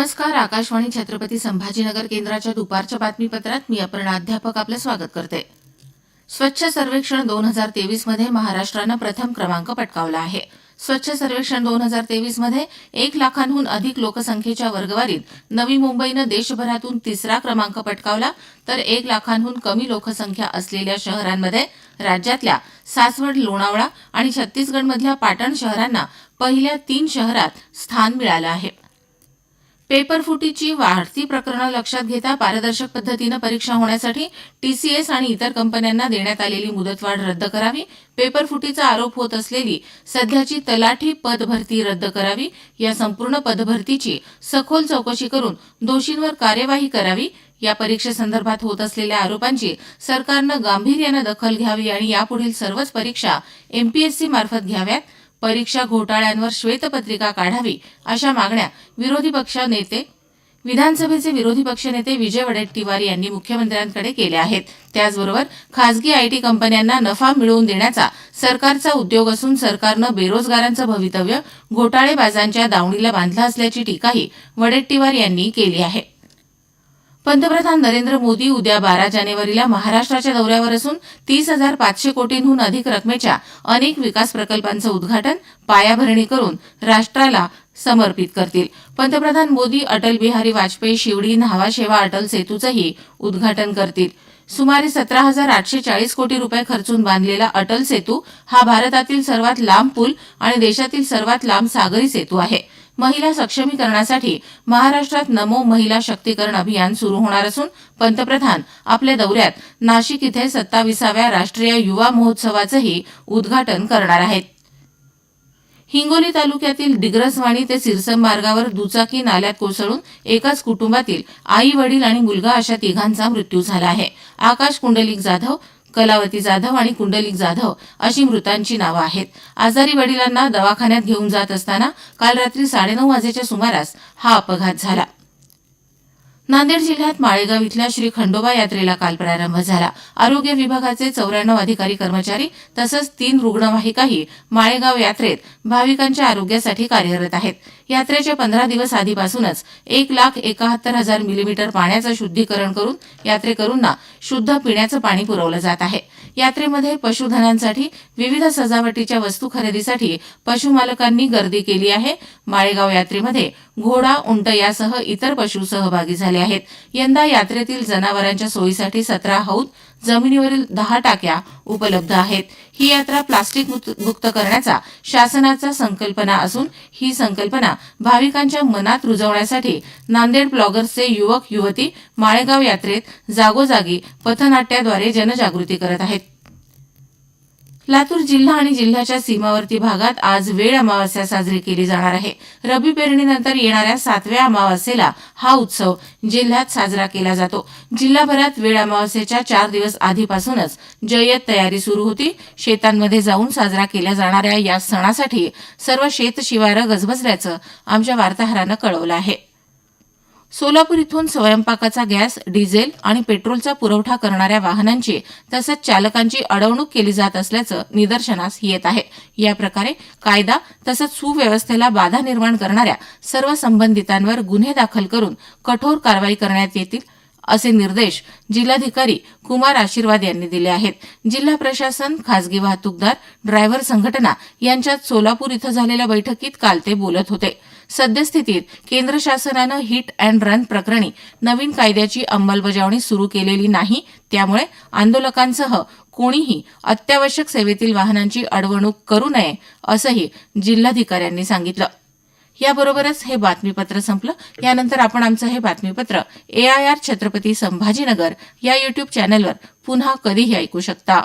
नमस्कार आकाशवाणी छत्रपती संभाजीनगर केंद्राच्या दुपारच्या बातमीपत्रात मी अपर्णा अध्यापक आपलं स्वागत करते. स्वच्छ सर्वेक्षण दोन हजार तेवीसमध्ये महाराष्ट्रानं प्रथम क्रमांक पटकावला आहे. स्वच्छ सर्वेक्षण दोन हजार तेवीसमध्ये एक लाखांहून अधिक लोकसंख्येच्या वर्गवारीत नवी मुंबईनं देशभरातून तिसरा क्रमांक पटकावला तर एक लाखांहून कमी लोकसंख्या असलेल्या शहरांमध्ये राज्यातल्या सासवड लोणावळा आणि छत्तीसगडमधल्या पाटण शहरांना पहिल्या तीन शहरात स्थान मिळालं आहे. पेपरफुटीची वाढती प्रकरणं लक्षात घेता पारदर्शक पद्धतीनं परीक्षा होण्यासाठी टीसीएस आणि इतर कंपन्यांना देण्यात आलेली मुदतवाढ रद्द करावी. पेपरफुटीचा आरोप होत असलेली सध्याची तलाठी पदभरती रद्द करावी. या संपूर्ण पदभरतीची सखोल चौकशी करून दोषींवर कार्यवाही करावी. या परीक्षेसंदर्भात होत असलेल्या आरोपांची सरकारनं गांभीर्यानं दखल घ्यावी आणि यापुढील सर्वच परीक्षा एमपीएससी मार्फत घ्याव्यात. परीक्षा घोटाळ्यांवर श्वेतपत्रिका काढावी अशा मागण्या विरोधी पक्ष नेते विधानसभेचे विरोधी पक्षनेते विजय वडेट्टीवार यांनी मुख्यमंत्र्यांकडे केल्या आहेत. त्याचबरोबर खासगी आयटी कंपन्यांना नफा मिळवून देण्याचा सरकारचा उद्योग असून सरकारनं बेरोजगारांचं भवितव्य घोटाळेबाजांच्या दावणीला बांधलं असल्याची टीकाही वडेट्टीवार यांनी केली आहे. पंतप्रधान नरेंद्र मोदी उद्या बारा जानेवारीला महाराष्ट्राच्या दौऱ्यावर असून तीस हजार पाचशे कोटींहून अधिक रकमेच्या अनेक विकास प्रकल्पांचं उद्घाटन पायाभरणी करून राष्ट्राला समर्पित करतील. पंतप्रधान मोदी अटल बिहारी वाजपेयी शिवडी न्हावाशेवा अटल सेतूचंही उद्घाटन करतील. सुमारे सतरा हजार आठशे चाळीस कोटी रुपये खर्चून बांधलेला अटल सेतू हा भारतातील सर्वात लांब पूल आणि देशातील सर्वात लांब सागरी सेतू आहे. महिला सक्षमीकरणासाठी महाराष्ट्रात नमो महिला शक्तीकरण अभियान सुरू होणार असून पंतप्रधान आपल्या दौऱ्यात नाशिक इथे सत्ताविसाव्या राष्ट्रीय युवा महोत्सवाचंही उद्घाटन करणार आहेत. हिंगोली तालुक्यातील डिग्रसवाणी ते सिरसम मार्गावर दुचाकी नाल्यात कोसळून एकाच कुटुंबातील आई वडील आणि मुलगा अशा तिघांचा मृत्यू झाला आहे. आकाश कुंडलिक जाधव कलावती जाधव आणि कुंडलिक जाधव अशी मृतांची नावं आहेत. आजारी वडिलांना दवाखान्यात घेऊन जात असताना काल रात्री साडेनऊ वाजेच्या सुमारास हा अपघात झाला. नांदेड जिल्ह्यात माळेगाव इथल्या श्री खंडोबा यात्रेला काल प्रारंभ झाला. आरोग्य विभागाचे चौऱ्याण्णव अधिकारी कर्मचारी तसंच तीन रुग्णवाहिकाही माळेगाव यात्रेत भाविकांच्या आरोग्यासाठी कार्यरत आहेत. यात्रेच्या पंधरा दिवस आधीपासूनच एक लाख एकाहत्तर हजार मिलीमीटर पाण्याचं शुद्धीकरण करून यात्रेकरूंना शुद्ध पिण्याचं पाणी पुरवलं जात आहे. यात्रेमध्ये पशुधनांसाठी विविध सजावटीच्या वस्तू खरेदीसाठी पशुमालकांनी गर्दी केली आहे. माळेगाव यात्रेमध्ये घोडा उंट यासह इतर पशु सहभागी झाले आहेत. यंदा यात्रेतील जनावरांच्या सोयीसाठी सतरा हौद जमिनीवरील दहा टाक्या उपलब्ध आहेत. ही यात्रा प्लास्टिक मुक्त करण्याचा शासनाचा संकल्पना असून ही संकल्पना भाविकांच्या मनात रुजवण्यासाठी नांदेड ब्लॉगर्सचे युवक युवती माळेगाव यात्रेत जागोजागी पथनाट्याद्वारे जनजागृती करत आहेत. लातूर जिल्हा आणि जिल्ह्याच्या सीमावर्ती भागात आज वेळ अमावस्या साजरी केली जाणार आहे. रबी पेरणीनंतर येणाऱ्या सातव्या अमावस्येला हा उत्सव जिल्ह्यात साजरा केला जातो. जिल्हाभरात वेळ अमावस्येच्या चार दिवस आधीपासूनच जय्यत तयारी सुरू होती. शेतांमध्ये जाऊन साजरा केल्या जाणाऱ्या या सणासाठी सर्व शेत शिवारं गजबजल्याचं आमच्या वार्ताहरानं कळवलं आहे. सोलापूर इथून स्वयंपाकाचा गॅस डिझेल आणि पेट्रोलचा पुरवठा करणाऱ्या वाहनांची तसंच चालकांची अडवणूक केली जात असल्याचं निदर्शनास येत आहे. या प्रकारे कायदा तसंच सुव्यवस्थेला बाधा निर्माण करणाऱ्या सर्व संबंधितांवर गुन्हे दाखल करून कठोर कारवाई करण्यात येतील असे निर्देश जिल्हाधिकारी कुमार आशीर्वाद यांनी दिले आहेत. जिल्हा प्रशासन खासगी वाहतूकदार ड्रायव्हर संघटना यांच्यात सोलापूर इथं झालेल्या बैठकीत काल ते बोलत होते. सद्यस्थितीत केंद्र शासनानं हिट अँड रन प्रकरणी नवीन कायद्याची अंमलबजावणी सुरू केलेली नाही. त्यामुळे आंदोलकांसह कोणीही अत्यावश्यक सेवेतील वाहनांची अडवणूक करू नये असंही जिल्हाधिकाऱ्यांनी सांगितलं. याबरोबरच हे बातमीपत्र संपलं. यानंतर आपण आमचं हे बातमीपत्र A I R Chhatrapati Sambhajinagar या युट्यूब चॅनलवर पुन्हा कधीही ऐकू शकता.